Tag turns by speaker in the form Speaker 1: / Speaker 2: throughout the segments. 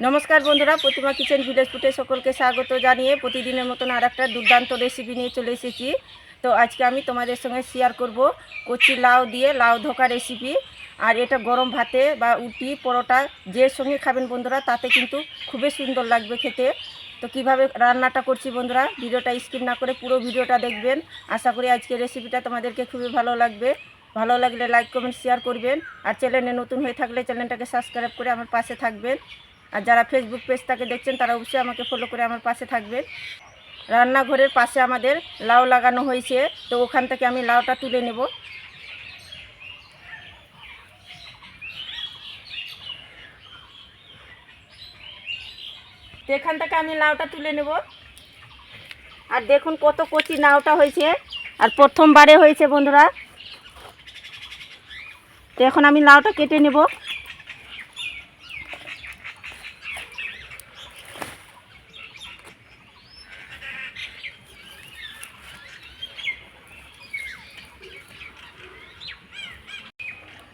Speaker 1: নমস্কার বন্ধুরা, প্রতিমা kitchen village ফুটে সকলকে স্বাগত জানিয়ে প্রতিদিনের মতন আর একটা দুর্দান্ত রেসিপি নিয়ে চলে এসেছি। তো আজকে আমি তোমাদের সঙ্গে শেয়ার করব কচি লাউ দিয়ে লাউ ধোকা রেসিপি আর এটা গরম ভাতে বা উটি, পরোটা, যে সঙ্গে খাবেন বন্ধুরা, তাতে কিন্তু খুবই সুন্দর লাগবে খেতে। তো কীভাবে রান্নাটা করছি বন্ধুরা, ভিডিওটা স্কিপ না করে পুরো ভিডিওটা দেখবেন। আশা করি আজকের রেসিপিটা তোমাদেরকে খুবই ভালো লাগবে। ভালো লাগলে লাইক কমেন্ট শেয়ার করবেন। আর চ্যানেলে নতুন হয়ে থাকলে চ্যানেলটাকে সাবস্ক্রাইব করে আমার পাশে থাকবেন। আর যারা ফেসবুক পেজটাকে দেখছেন, তারা অবশ্যই আমাকে ফলো করে আমার পাশে থাকবেন। রান্নাঘরের পাশে আমাদের লাউ লাগানো হয়েছে, তো ওখান থেকে আমি লাউটা তুলে নেব। তো এখান থেকে আমি লাউটা তুলে নেব। আর দেখুন কত কচি নাওটা হয়েছে, আর প্রথমবারে হয়েছে বন্ধুরা। তো এখন আমি লাউটা কেটে নেব।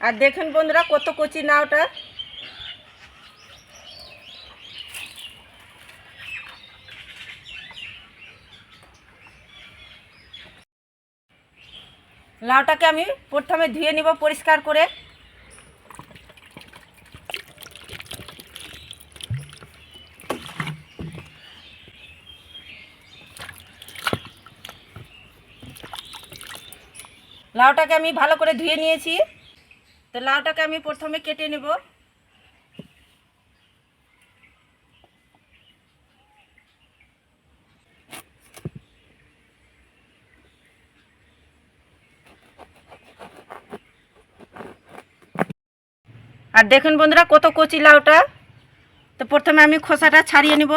Speaker 1: আর দেখুন বন্ধুরা কত কচি না ওটা। লাউটাকে আমি প্রথমে ধুয়ে নিব পরিষ্কার করে। লাউটাকে আমি ভালো করে ধুয়ে নিয়েছি। তো লাউটাকে আমি প্রথমে কেটে নেব। আর দেখুন বন্ধুরা কত কচি লাউটা। তো প্রথমে আমি খোসাটা ছাড়িয়ে নেব।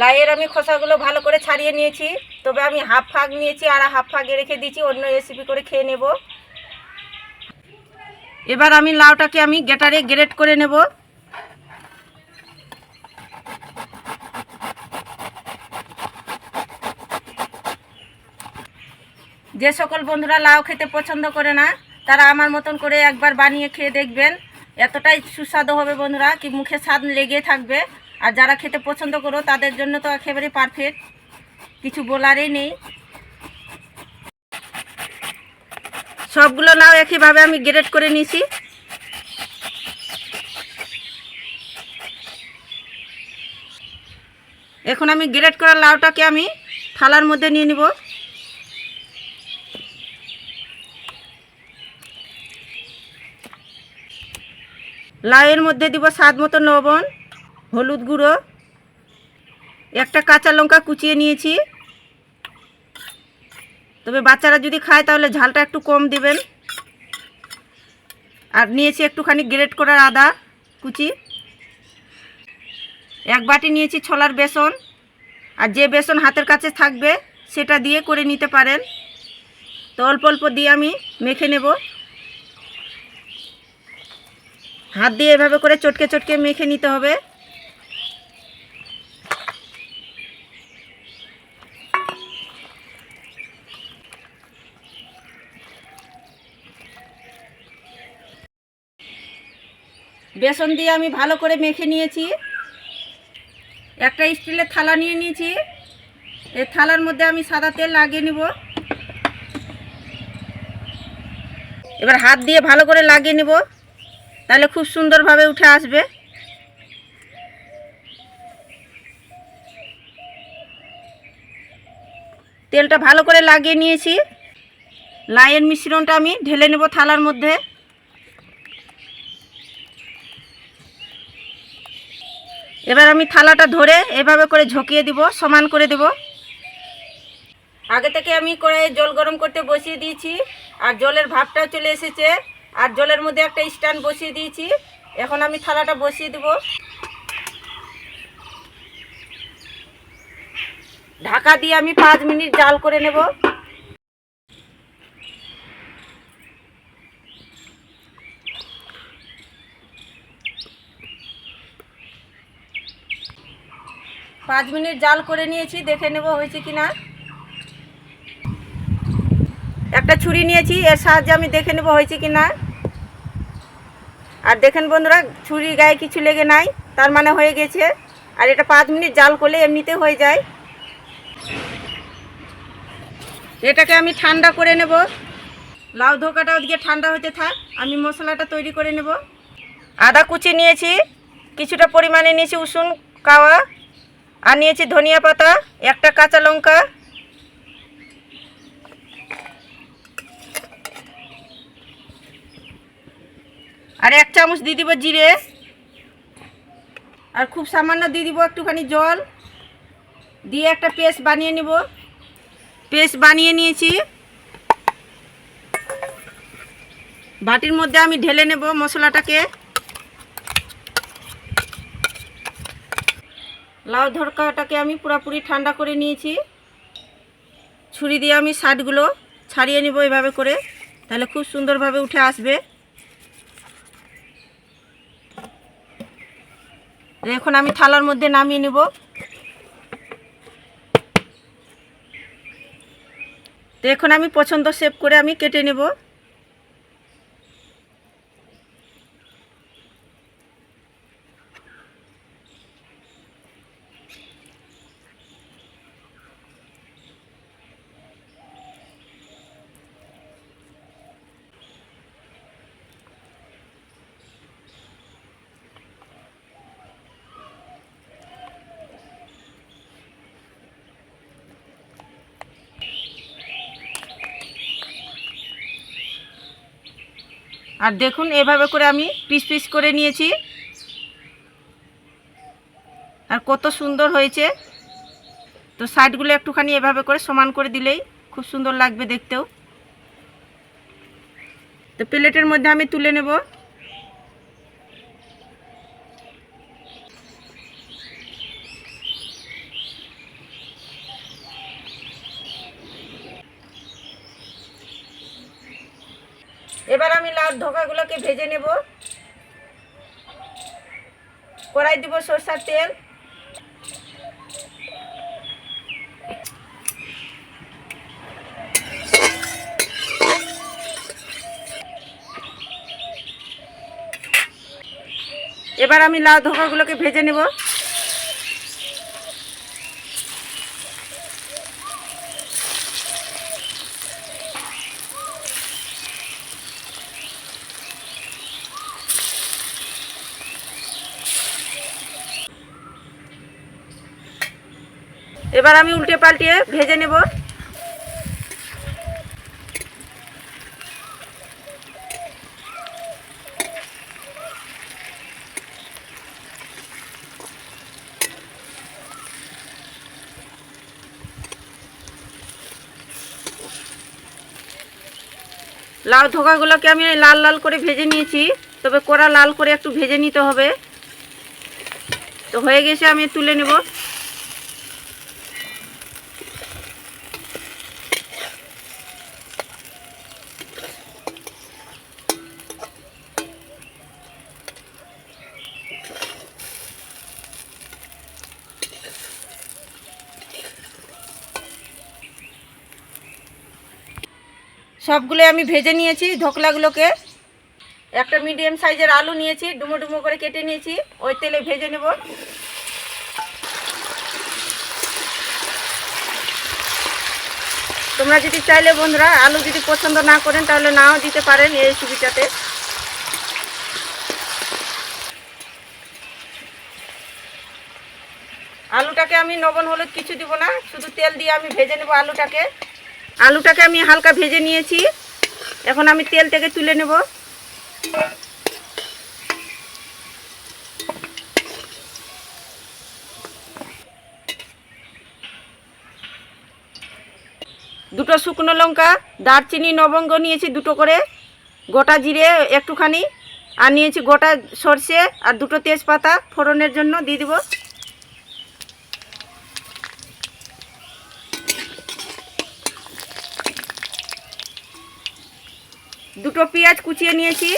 Speaker 1: লাইয়ের আমি খোসাগুলো ভালো করে ছাড়িয়ে নিয়েছি। তবে আমি হাফ ফাঁক নিয়েছি আর হাফ ফাগে রেখে দিয়েছি, অন্য রেসিপি করে খেয়ে নেব। এবার আমি লাউটাকে আমি গেটারে গ্রেট করে নেব। যে সকল বন্ধুরা লাউ খেতে পছন্দ করে না, তারা আমার মতন করে একবার বানিয়ে খেয়ে দেখবেন। এতটাই সুস্বাদু হবে বন্ধুরা, কি মুখে স্বাদ লেগে থাকবে। আর যারা খেতে পছন্দ করো, তাদের জন্য তো একেবারে পারফেক্ট কিছু বলারই নেই। সবগুলো লাউ একইভাবে আমি গ্রেড করে নিয়েছি এখন আমি গ্রেড করা লাউটাকে আমি থালার মধ্যে নিয়ে নিব। লাউয়ের মধ্যে দিব স্বাদ মতো লবণ। হলুদ গুঁড়ো, একটা কাঁচা লঙ্কা কুচিয়ে নিয়েছি। তবে বাচ্চারা যদি খায় তাহলে ঝালটা একটু কম দিবেন। আর নিয়েছি একটুখানি গ্রেট করার আদা কুচি। এক বাটি নিয়েছি ছোলার বেসন। আর যে বেসন হাতের কাছে থাকবে, সেটা দিয়ে করে নিতে পারেন। তো অল্প অল্প দিয়ে আমি মেখে নেব। হাত দিয়ে এভাবে করে চটকে চটকে মেখে নিতে হবে। বেসন দিয়ে আমি ভালো করে মেখে নিয়েছি। একটা স্টিলের থালা নিয়ে নিয়েছি। এই থালার মধ্যে আমি সাদা তেল লাগিয়ে নিব। এবার হাত দিয়ে ভালো করে লাগিয়ে নেব। তাহলে খুব সুন্দরভাবে উঠে আসবে। তেলটা ভালো করে লাগিয়ে নিয়েছি। লাইয়ের মিশ্রণটা আমি ঢেলে নেব থালার মধ্যে। এবার আমি থালাটা ধরে এভাবে করে ঝকিয়ে দিব, সমান করে দেব। আগে থেকে আমি কড়াইয়ে জল গরম করতে বসিয়ে দিয়েছি, আর জলের ভাবটাও চলে এসেছে, আর জলের মধ্যে একটা স্ট্যান্ড বসিয়ে দিয়েছি। এখন আমি থালাটা বসিয়ে দেব। ঢাকা দিয়ে আমি পাঁচ মিনিট জাল করে নেব। পাঁচ মিনিট জাল করে নিয়েছি, দেখে নেব হয়েছে কি না একটা ছুরি নিয়েছি, এর সাহায্যে আমি দেখে নেব হয়েছে কি না আর দেখেন বন্ধুরা ছুরি গায়ে কিছু লেগে নাই, তার মানে হয়ে গেছে। আর এটা পাঁচ মিনিট জাল করলে এমনিতে হয়ে যায়। এটাকে আমি ঠান্ডা করে নেব। লাউ ধোকাটা ওদিকে ঠান্ডা হতে থাক, আমি মশলাটা তৈরি করে নেব। আদা কুচি নিয়েছি, কিছুটা পরিমাণে নিয়েছি উসুন কাওয়া। আর নিয়েছি ধনিয়া পাতা, একটা কাঁচা লঙ্কা। আর এক চামচ দিয়ে দিব জিরে। আর খুব সামান্য দিয়ে দিব একটুখানি জল। দিয়ে একটা পেস্ট বানিয়ে নিব। পেস্ট বানিয়ে নিয়েছি। বাটির মধ্যে আমি ঢেলে নেব মশলাটাকে। লাউ ধরকাটাকে আমি পুরোপুরি ঠান্ডা করে নিয়েছি। ছুরি দিয়ে আমি শার্টগুলো ছাড়িয়ে নেব এভাবে করে, তাহলে খুব সুন্দরভাবে উঠে আসবে। এখন আমি থালার মধ্যে নামিয়ে নেব। তো এখন আমি পছন্দ শেপ করে আমি কেটে নেব। আর দেখুন, এভাবে করে আমি পিস পিস করে নিয়েছি। আর কত সুন্দর হয়েছে। তো সাইডগুলো একটুখানি এভাবে করে সমান করে দিলেই খুব সুন্দর লাগবে দেখতেও। তো প্লেটের মধ্যে আমি তুলে নেব। এবার আমি লাউ ধোকাগুলোকে ভেজে নেব। কড়াই দিব সরষার তেল। এবার আমি লাউ ধোকাগুলোকে ভেজে নেব। এবার আমি উল্টে পাল্টিয়ে ভেজে নেব। লাউ ধোকাগুলোকে আমি লাল লাল করে ভেজে নিয়েছি। তবে কোড়া লাল করে একটু ভেজে নিতে হবে। তো হয়ে গেছে, আমি তুলে নেব। সবগুলো আমি ভেজে নিয়েছি ধোকলাগুলোকে। একটা মিডিয়াম সাইজের আলু নিয়েছি, ডুমো ডুমো করে কেটে নিয়েছি, ওই তেলে ভেজে নেব। তোমরা যদি চাইলে বন্ধুরা আলু যদি পছন্দ না করেন, তাহলে নাও দিতে পারেন এই রেসিপিটাতে আলুটাকে আমি নবন হলুদ কিছু দিব না, শুধু তেল দিয়ে আমি ভেজে নেব আলুটাকে। আলুটাকে আমি হালকা ভেজে নিয়েছি। এখন আমি তেল থেকে তুলে নেব। দুটো শুকনো লঙ্কা, দারচিনি লবঙ্গ নিয়েছি দুটো করে, গোটা জিরে একটুখানি, আর নিয়েছি গোটা সর্ষে আর দুটো তেজপাতা ফোড়নের জন্য দিয়ে দিব। দুটো পেঁয়াজ কুচিয়ে নিয়েছি।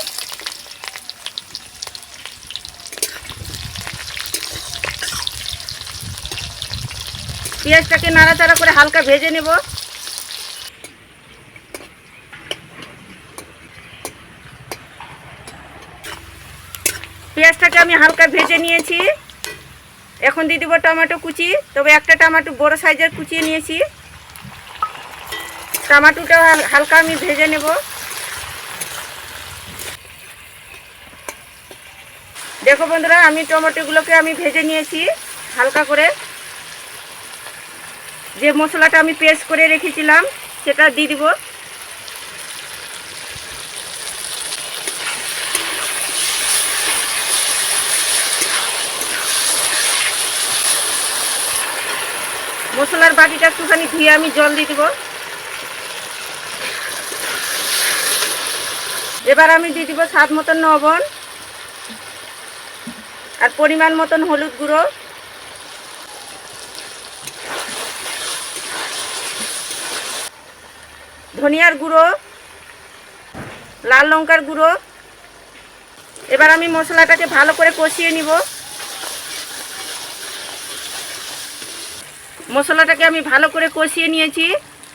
Speaker 1: পেঁয়াজটাকে নাড়াচাড়া করে হালকা ভেজে নেব। পেঁয়াজটাকে আমি হালকা ভেজে নিয়েছি। এখন দিয়ে দেবো টমেটো কুচি। তবে একটা টমেটো বড় সাইজের কুচিয়ে নিয়েছি। টমাটোটা হালকা আমি ভেজে নেব। দেখো বন্ধুরা, আমি টমেটোগুলোকে আমি ভেজে নিয়েছি হালকা করে। যে মশলাটা আমি পেস্ট করে রেখেছিলাম, সেটা দিয়ে দিব। মশলার বাটিটা একটুখানি ধুয়ে আমি জল দিয়ে দেবো। এবার আমি দিয়ে দিব স্বাদ মতন লবণ। আর পরিমাণ মতন হলুদ গুঁড়ো। ধনিয়ার গুঁড়ো, লাল লঙ্কার গুঁড়ো। এবার আমি মশলাটাকে ভালো করে কষিয়ে নিব। মশলাটাকে আমি ভালো করে কষিয়ে নিয়েছি।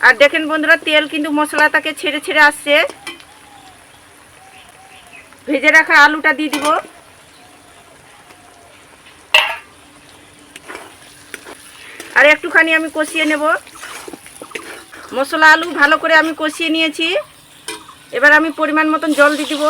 Speaker 1: আর দেখেন বন্ধুরা, তেল কিন্তু মশলাটাকে ছেড়ে ছেড়ে আসছে। ভেজে রাখা আলুটা দিয়ে দিব। আর একটুখানি আমি কষিয়ে নেব। মশলা আলু ভালো করে আমি কষিয়ে নিয়েছি। এবার আমি পরিমাণ মতন জল দিয়ে দিব।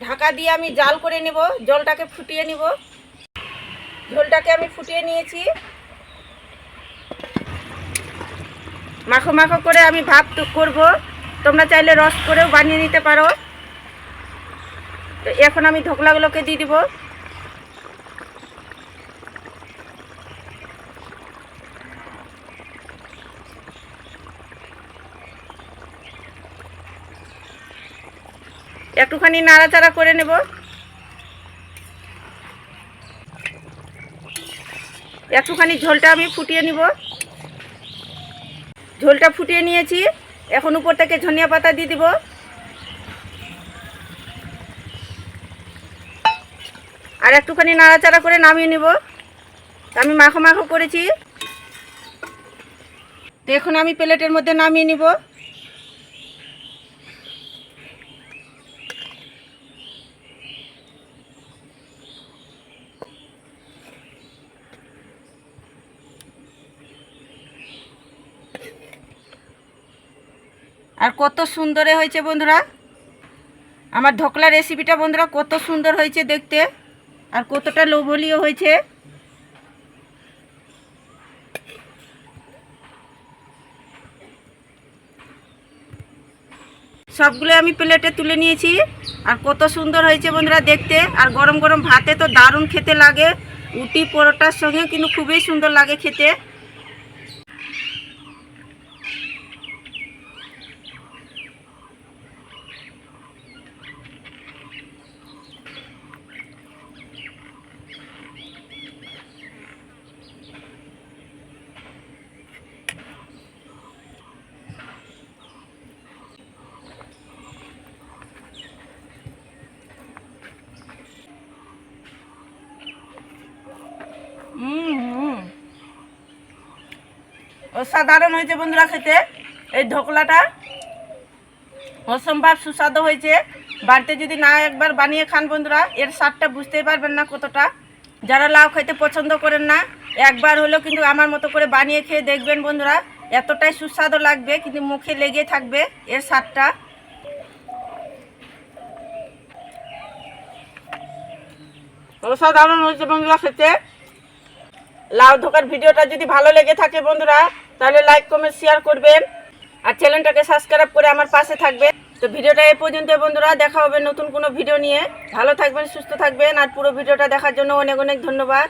Speaker 1: ঢাকা দিয়ে আমি জাল করে নেব, জলটাকে ফুটিয়ে নিব। ঝোলটাকে আমি ফুটিয়ে নিয়েছি। মাখো মাখো করে আমি ভাত করব। তোমরা চাইলে রস করেও বানিয়ে নিতে পারো। তো এখন আমি ঢোকলাগুলোকে দিয়ে দিব। একটুখানি নাড়াচাড়া করে নেব। একটুখানি ঝোলটা আমি ফুটিয়ে নিব। ঝোলটা ফুটিয়ে নিয়েছি। এখন উপর থেকে ধনিয়া পাতা দিয়ে দিব। আর একটুখানি নাড়াচাড়া করে নামিয়ে নিব। আমি মাখো মাখো করেছি। তো এখন আমি প্লেটের মধ্যে নামিয়ে নিব। আর কত সুন্দরে হয়েছে বন্ধুরা। আমার ঢোকলা রেসিপিটা বন্ধুরা কত সুন্দর হয়েছে দেখতে। আর কতটা লোভনীয় হয়েছে? সবগুলো আমি প্লেটে তুলে নিয়েছি। আর কত সুন্দর হয়েছে বন্ধুরা দেখতে। আর গরম গরম ভাতে তো দারুণ খেতে লাগে। উটি পরোটার সঙ্গে কিন্তু খুবই সুন্দর লাগে খেতে। অসাধারণ হয়েছে বন্ধুরা খেতে। এই ঢোকলাটা। অসম্ভব সুস্বাদু হয়েছে। বাড়িতে যদি না একবার বানিয়ে খান বন্ধুরা, এর স্বাদটা বুঝতেই পারবেন না কতটা। যারা লাউ খেতে পছন্দ করেন না, একবার হলেও কিন্তু আমার মতো করে বানিয়ে খেয়ে দেখবেন বন্ধুরা, এতটাই সুস্বাদু লাগবে, কিন্তু মুখে লেগে থাকবে এর স্বাদটা। অসাধারণ হয়েছে বন্ধুরা খেতে। লাউ ধোকার ভিডিওটা যদি ভালো লেগে থাকে বন্ধুরা তাহলে লাইক কমেন্ট শেয়ার করবেন। আর চ্যানেলটাকে সাবস্ক্রাইব করে আমার পাশে থাকবেন। তো ভিডিওটা এ পর্যন্ত বন্ধুরা, দেখা হবে নতুন কোনো ভিডিও নিয়ে। ভালো থাকবেন, সুস্থ থাকবেন। আর পুরো ভিডিওটা দেখার জন্য অনেক অনেক ধন্যবাদ।